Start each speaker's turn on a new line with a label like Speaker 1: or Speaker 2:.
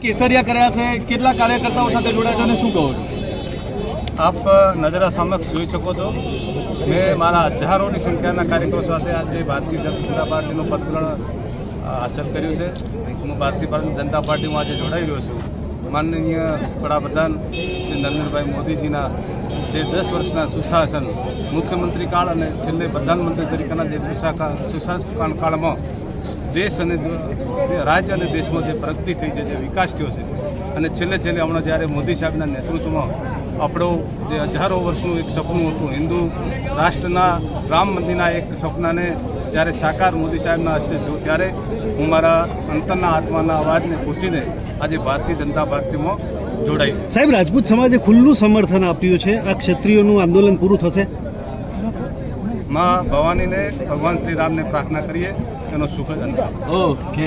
Speaker 1: કેસરિયા કર્યા છે? કેટલા કાર્યકર્તાઓ સાથે જોડાયા છે અને શું કહો
Speaker 2: આપ નજરા સમક્ષ જોઈ શકો છો. મેં મારા હજારોની સંખ્યાના કાર્યકરો સાથે આજે ભારતીય જનતા પાર્ટીનું પદગ્રહણ હાંસલ કર્યું છે. હું ભારતીય જનતા પાર્ટીમાં આજે જોડાઈ રહ્યો છું. માનનીય વડાપ્રધાન શ્રી નરેન્દ્રભાઈ મોદીજીના જે દસ વર્ષના સુશાસન, મુખ્યમંત્રી કાળ અને છેલ્લે પ્રધાનમંત્રી તરીકેના જે સુશાસન કાળમાં દેશ અને રાજ્ય અને દેશમાં જે પ્રગતિ થઈ છે, જે વિકાસ થયો છે, અને છેલ્લે છેલ્લે હમણાં જ્યારે મોદી સાહેબના નેતૃત્વમાં આપણો જે હજારો વર્ષનું એક સપનું હતું, હિન્દુ રાષ્ટ્રના રામ મંદિરના એક સપનાને જ્યારે સાકાર મોદી સાહેબના હસ્તે થયું, ત્યારે હું મારા અંતરના આત્માના અવાજને પૂછીને આજે ભારતીય જનતા પાર્ટીમાં જોડાઈ.
Speaker 3: સાહેબ, રાજપૂત સમાજે ખુલ્લું સમર્થન આપ્યું છે. આ ક્ષત્રિયોનું આંદોલન પૂરું થશે?
Speaker 2: માં ભવાનીને ભગવાન શ્રી રામને પ્રાર્થના કરીએ. એનો સુખદ અંત
Speaker 1: ઓકે